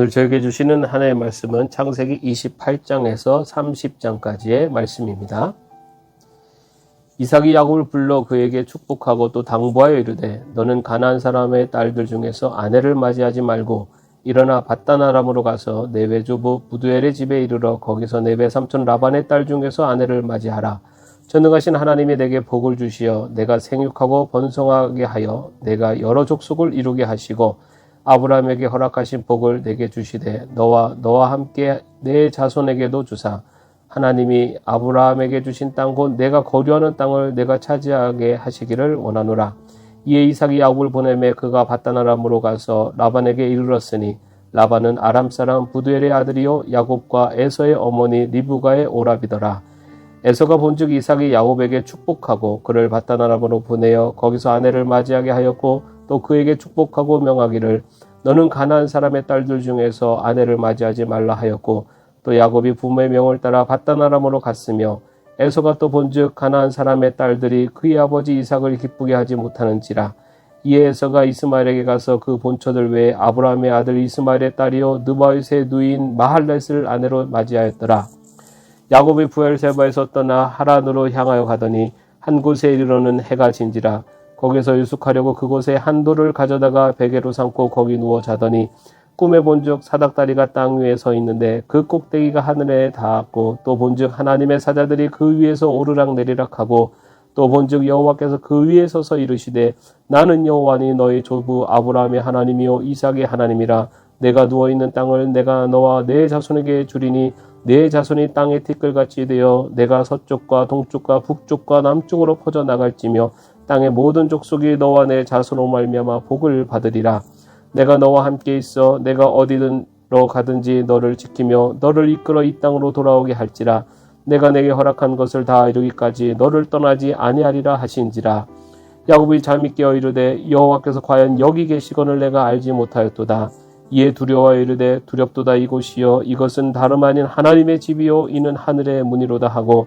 오늘 저에게 주시는 하나의 말씀은 창세기 28장에서 30장까지의 말씀입니다. 이삭이 야곱을 불러 그에게 축복하고 또 당부하여 이르되 너는 가나안 사람의 딸들 중에서 아내를 맞이하지 말고 일어나 바다나람으로 가서 내 외조부 부두엘의 집에 이르러 거기서 내 외삼촌 라반의 딸 중에서 아내를 맞이하라. 전능하신 하나님이 내게 복을 주시어 내가 생육하고 번성하게 하여 내가 여러 족속을 이루게 하시고 아브라함에게 허락하신 복을 내게 주시되 너와 너와 함께 내 자손에게도 주사 하나님이 아브라함에게 주신 땅 곧 내가 거류하는 땅을 내가 차지하게 하시기를 원하노라. 이에 이삭이 야곱을 보내매 그가 바다나람으로 가서 라반에게 이르렀으니 라반은 아람 사람 부두엘의 아들이요 야곱과 에서의 어머니 리브가의 오랍이더라. 에서가 본즉 이삭이 야곱에게 축복하고 그를 바다나람으로 보내어 거기서 아내를 맞이하게 하였고 또 그에게 축복하고 명하기를 너는 가나안 사람의 딸들 중에서 아내를 맞이하지 말라 하였고 또 야곱이 부모의 명을 따라 바다나람으로 갔으며 에서가 또 본즉 가나안 사람의 딸들이 그의 아버지 이삭을 기쁘게 하지 못하는지라 이에 에서가 이스마엘에게 가서 그 본처들 외에 아브라함의 아들 이스마엘의 딸이요 느바윗의 누인 마할렛을 아내로 맞이하였더라. 야곱이 부엘세바에서 떠나 하란으로 향하여 가더니 한 곳에 이르러는 해가 진지라 거기서 유숙하려고 그곳에 한 돌을 가져다가 베개로 삼고 거기 누워 자더니 꿈에 본즉 사닥다리가 땅 위에 서 있는데 그 꼭대기가 하늘에 닿았고 또 본즉 하나님의 사자들이 그 위에서 오르락 내리락 하고 또 본즉 여호와께서 그 위에 서서 이르시되 나는 여호와니 너희 조부 아브라함의 하나님이요 이삭의 하나님이라 내가 누워 있는 땅을 내가 너와 내 자손에게 주리니 내 자손이 땅의 티끌같이 되어 내가 서쪽과 동쪽과 북쪽과 남쪽으로 퍼져 나갈지며 땅의 모든 족속이 너와 내 자손으로 말미암아 복을 받으리라. 내가 너와 함께 있어 내가 어디든 로 가든지 너를 지키며 너를 이끌어 이 땅으로 돌아오게 할지라. 내가 내게 허락한 것을 다 이루기까지 너를 떠나지 아니하리라 하신지라. 야곱이 잠이 깨어 이르되 여호와께서 과연 여기 계시거늘 내가 알지 못하였도다. 이에 두려워 이르되 두렵도다 이곳이여 이것은 다름 아닌 하나님의 집이요 이는 하늘의 문이로다 하고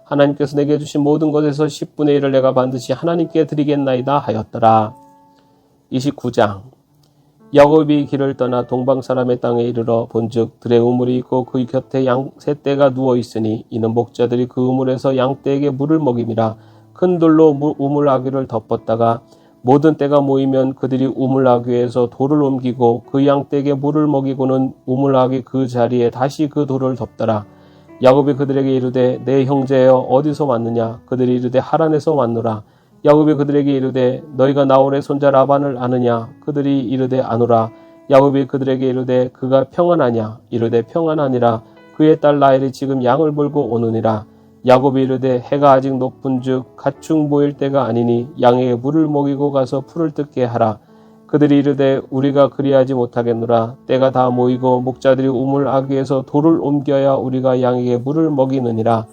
하나님께서 내게 주신 모든 것에서 10분의 1을 내가 반드시 하나님께 드리겠나이다 하였더라. 29장 야곱이 길을 떠나 동방 사람의 땅에 이르러 본즉 들의 우물이 있고 그 곁에 양세 떼가 누워 있으니 이는 목자들이 그 우물에서 양떼에게 물을 먹임이라 큰 돌로 우물 아귀를 덮었다가 모든 때가 모이면 그들이 우물 아귀에서 돌을 옮기고 그 양떼에게 물을 먹이고는 우물 아귀 그 자리에 다시 그 돌을 덮더라. 야곱이 그들에게 이르되 내 형제여 어디서 왔느냐 그들이 이르되 하란에서 왔노라. 야곱이 그들에게 이르되 너희가 나홀의 손자 라반을 아느냐 그들이 이르되 아노라. 야곱이 그들에게 이르되 그가 평안하냐 이르되 평안하니라 그의 딸 라헬이 지금 양을 몰고 오느니라. 야곱이 이르되 해가 아직 높은즉 가충 보일 때가 아니니 양에게 물을 먹이고 가서 풀을 뜯게 하라. 그들이 이르되 우리가 그리하지 못하겠노라. 때가 다 모이고 목자들이 우물 아귀에서 돌을 옮겨야 우리가 양에게 물을 먹이느니라.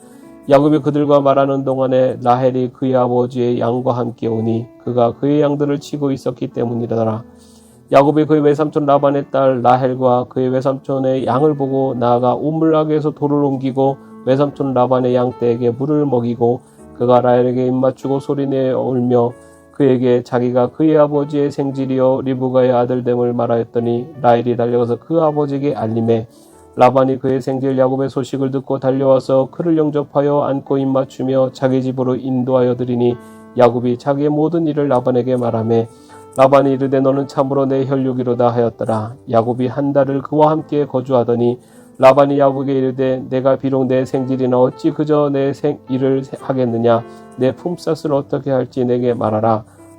야곱이 그들과 말하는 동안에 라헬이 그의 아버지의 양과 함께 오니 그가 그의 양들을 치고 있었기 때문이더라. 야곱이 그의 외삼촌 라반의 딸 라헬과 그의 외삼촌의 양을 보고 나아가 우물 아귀에서 돌을 옮기고 외삼촌 라반의 양떼에게 물을 먹이고 그가 라헬에게 입맞추고 소리내어 울며 그에게 자기가 그의 아버지의 생질이요 리브가의 아들됨을 말하였더니 라헬이 달려가서 그 아버지에게 알림해 라반이 그의 생질 야곱의 소식을 듣고 달려와서 그를 영접하여 안고 입맞추며 자기 집으로 인도하여 드리니 야곱이 자기의 모든 일을 라반에게 말하매 라반이 이르되 너는 참으로 내 혈육이로다 하였더라. 야곱이 한 달을 그와 함께 거주하더니 라반이 야곱에게 이르되 내가 비록 내 생질이나 어찌 그저 내 생, 일을 하겠느냐? 내 품삯을 어떻게 할지 내게 말하라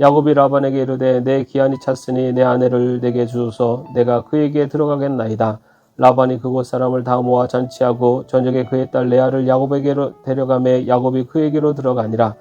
야곱이 라반에게 이르되 내 기한이 찼으니 내 아내를 내게 주소서 내가 그에게 들어가겠나이다. 라반이 그곳 사람을 다 모아 잔치하고 저녁에 그의 딸 레아를 야곱에게로 데려가매 야곱이 그에게로 들어가니라.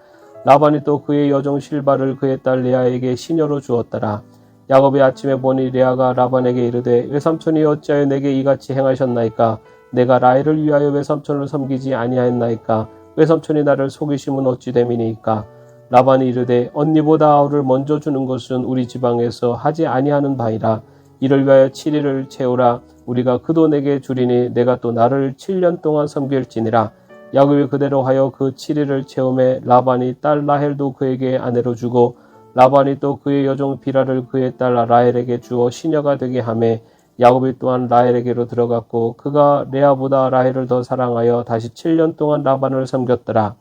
라반이 또 그의 여종 실바를 그의 딸 레아에게 시녀로 주었더라. 야곱이 아침에 보니 레아가 라반에게 이르되 외삼촌이 어찌하여 내게 이같이 행하셨나이까 내가 라헬을 위하여 외삼촌을 섬기지 아니하였나이까 외삼촌이 나를 속이심은 어찌 됨이니까 라반이 이르되 언니보다 아우를 먼저 주는 것은 우리 지방에서 하지 아니하는 바이라. 이를 위하여 7일을 채우라. 우리가 그도 내게 주리니 내가 또 나를 7년 동안 섬길지니라. 야곱이 그대로 하여 그 7일을 채움에 라반이 딸 라헬도 그에게 아내로 주고 라반이 또 그의 여종 비라를 그의 딸 라헬에게 주어 시녀가 되게 하매 야곱이 또한 라헬에게로 들어갔고 그가 레아보다 라헬을 더 사랑하여 다시 7년 동안 라반을 섬겼더라.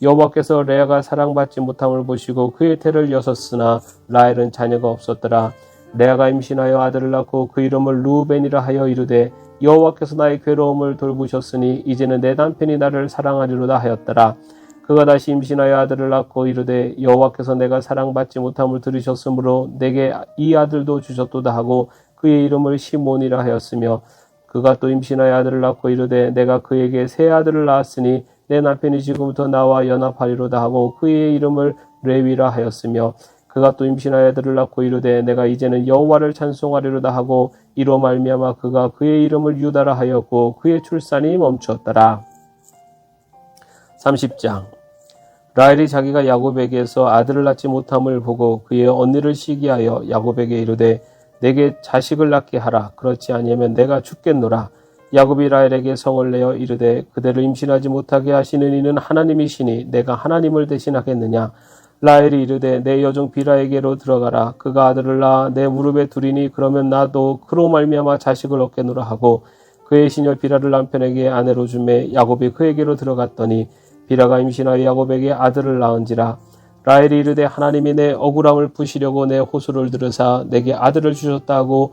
여호와께서 레아가 사랑받지 못함을 보시고 그의 태를 여섰으나 라헬은 자녀가 없었더라. 레아가 임신하여 아들을 낳고 그 이름을 루벤이라 하여 이르되 여호와께서 나의 괴로움을 돌보셨으니 이제는 내 남편이 나를 사랑하리로다 하였더라. 그가 다시 임신하여 아들을 낳고 이르되 여호와께서 내가 사랑받지 못함을 들으셨으므로 내게 이 아들도 주셨도다 하고 그의 이름을 시몬이라 하였으며 그가 또 임신하여 아들을 낳고 이르되 내가 그에게 새 아들을 낳았으니 내 남편이 지금부터 나와 연합하리로다 하고 그의 이름을 레위라 하였으며 그가 또 임신하여 아들을 낳고 이르되 내가 이제는 여호와를 찬송하리로다 하고 이로 말미암아 그가 그의 이름을 유다라 하였고 그의 출산이 멈추었더라. 30장. 라헬이 자기가 야곱에게서 아들을 낳지 못함을 보고 그의 언니를 시기하여 야곱에게 이르되 내게 자식을 낳게 하라. 그렇지 아니하면 내가 죽겠노라 야곱이 라헬에게 성을 내어 이르되 그대를 임신하지 못하게 하시는 이는 하나님이시니 내가 하나님을 대신하겠느냐? 라헬이 이르되 내 여종 비라에게로 들어가라. 그가 아들을 낳아 내 무릎에 두리니 그러면 나도 그로 말미암아 자식을 얻겠노라 하고 그의 시녀 비라를 남편에게 아내로 주매 야곱이 그에게로 들어갔더니 비라가 임신하여 야곱에게 아들을 낳은지라. 라헬이 이르되 하나님이 내 억울함을 푸시려고 내 호소를 들으사 내게 아들을 주셨다고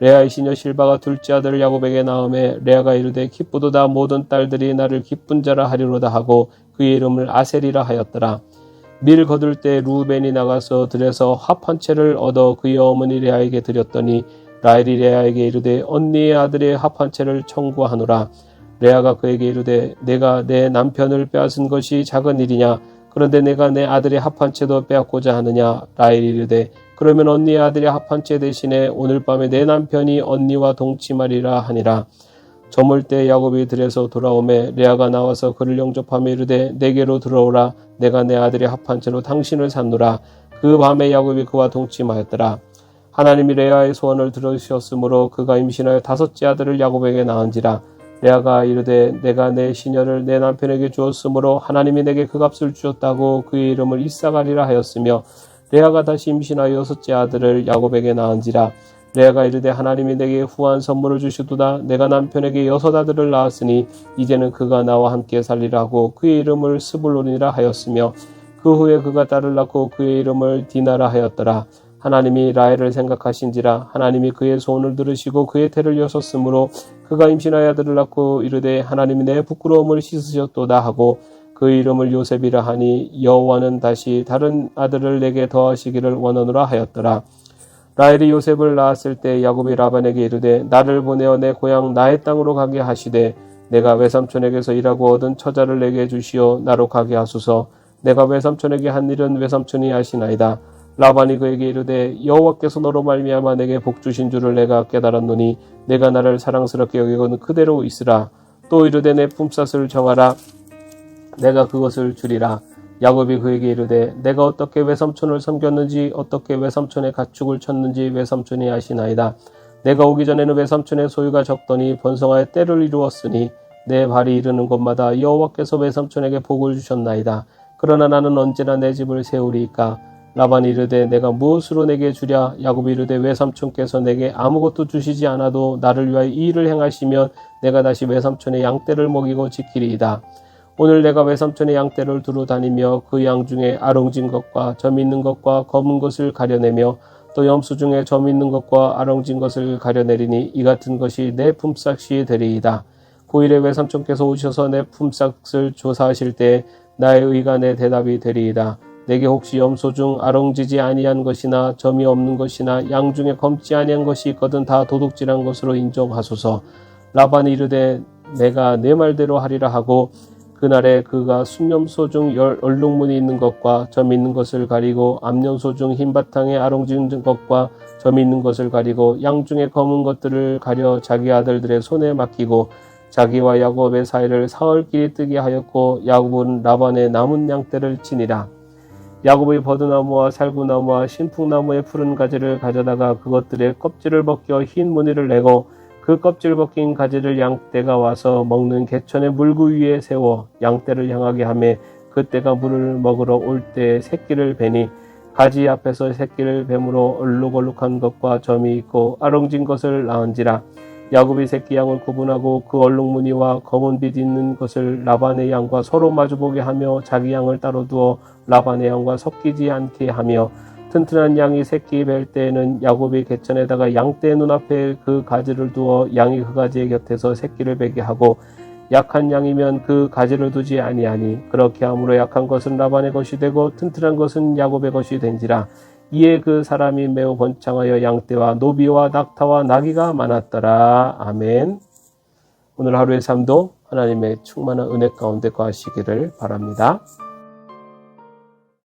레아의 시녀 실바가 둘째 아들을 야곱에게 낳음에 레아가 이르되 기쁘도다 모든 딸들이 나를 기쁜 자라 하리로다 하고 그의 이름을 아셀이라 하였더라. 밀 거둘 때 루벤이 나가서 들에서 합 한 채를 얻어 그의 어머니 레아에게 드렸더니 라헬이 레아에게 이르되 언니의 아들의 합 한 채를 청구하노라. 레아가 그에게 이르되 내가 내 남편을 빼앗은 것이 작은 일이냐 그런데 내가 내 아들의 합 한 채도 빼앗고자 하느냐 라헬이 이르되 그러면 언니의 아들의 합한 채 대신에 오늘 밤에 내 남편이 언니와 동침하리라 하니라. 저물 때 야곱이 들에서 돌아오매 레아가 나와서 그를 영접하며 이르되 내게로 들어오라. 내가 내 아들의 합한 채로 당신을 산노라. 그 밤에 야곱이 그와 동침하였더라. 하나님이 레아의 소원을 들으셨으므로 그가 임신하여 다섯째 아들을 야곱에게 낳은지라. 레아가 이르되 내가 내 시녀를 내 남편에게 주었으므로 하나님이 내게 그 값을 주셨다고 그의 이름을 이사가리라 하였으며 레아가 다시 임신하여 여섯째 아들을 야곱에게 낳은지라 레아가 이르되 하나님이 내게 후한 선물을 주시도다. 내가 남편에게 여섯 아들을 낳았으니 이제는 그가 나와 함께 살리라고 그의 이름을 스불론이라 하였으며 그 후에 그가 딸을 낳고 그의 이름을 디나라 하였더라. 하나님이 라헬을 생각하신지라 하나님이 그의 소원을 들으시고 그의 태를 여섰으므로 그가 임신하여 아들을 낳고 이르되 하나님이 내 부끄러움을 씻으셨도다 하고 그 이름을 요셉이라 하니 여호와는 다시 다른 아들을 내게 더하시기를 원하노라 하였더라. 라헬이 요셉을 낳았을 때 야곱이 라반에게 이르되 나를 보내어 내 고향 나의 땅으로 가게 하시되 내가 외삼촌에게서 일하고 얻은 처자를 내게 주시어 나로 가게 하소서 내가 외삼촌에게 한 일은 외삼촌이 아시나이다. 라반이 그에게 이르되 여호와께서 너로 말미암아 내게 복 주신 줄을 내가 깨달았노니 내가 나를 사랑스럽게 여기고는 그대로 있으라 또 이르되 내 품삯을 정하라 내가 그것을 주리라. 야곱이 그에게 이르되 내가 어떻게 외삼촌을 섬겼는지 어떻게 외삼촌의 가축을 쳤는지 외삼촌이 아시나이다. 내가 오기 전에는 외삼촌의 소유가 적더니 번성하여 때를 이루었으니 내 발이 이르는 곳마다 여호와께서 외삼촌에게 복을 주셨나이다. 그러나 나는 언제나 내 집을 세우리이까? 라반이 이르되 내가 무엇으로 내게 주랴? 야곱이 이르되 외삼촌께서 내게 아무것도 주시지 않아도 나를 위하여 이 일을 행하시면 내가 다시 외삼촌의 양떼를 먹이고 지키리이다 오늘 내가 외삼촌의 양떼를 두루 다니며 그 양 중에 아롱진 것과 점 있는 것과 검은 것을 가려내며 또 염소 중에 점 있는 것과 아롱진 것을 가려내리니 이 같은 것이 내 품삯이 되리이다. 고일에 외삼촌께서 오셔서 내 품삯을 조사하실 때 나의 내 대답이 되리이다. 내게 혹시 염소 중 아롱지지 아니한 것이나 점이 없는 것이나 양 중에 검지 아니한 것이 있거든 다 도둑질한 것으로 인정하소서. 라반이 이르되 내가 내 말대로 하리라 하고 그날에 그가 순념소 중 열 얼룩무늬 있는 것과 점 있는 것을 가리고 암염소 중 흰 바탕에 아롱진 것과 점 있는 것을 가리고 양 중에 검은 것들을 가려 자기 아들들의 손에 맡기고 자기와 야곱의 사이를 사흘길이 뜨게 하였고 야곱은 라반의 남은 양떼를 치니라. 야곱의 버드나무와 살구나무와 신풍나무의 푸른 가지를 가져다가 그것들의 껍질을 벗겨 흰 무늬를 내고 그 껍질 벗긴 가지를 양떼가 와서 먹는 개천의 물구 위에 세워 양떼를 향하게 하매 그때가 물을 먹으러 올 때 새끼를 베니 가지 앞에서 새끼를 뱀으로 얼룩얼룩한 것과 점이 있고 아롱진 것을 낳은지라. 야곱이 새끼 양을 구분하고 그 얼룩무늬와 검은 빛 있는 것을 라반의 양과 서로 마주보게 하며 자기 양을 따로 두어 라반의 양과 섞이지 않게 하며 튼튼한 양이 새끼 뵐 때에는 야곱이 개천에다가 양떼 눈앞에 그 가지를 두어 양이 그 가지의 곁에서 새끼를 베게 하고 약한 양이면 그 가지를 두지 아니하니 그렇게 함으로 약한 것은 라반의 것이 되고 튼튼한 것은 야곱의 것이 된지라. 이에 그 사람이 매우 번창하여 양떼와 노비와 낙타와 나귀가 많았더라. 아멘. 오늘 하루의 삶도 하나님의 충만한 은혜 가운데 거하시기를 바랍니다.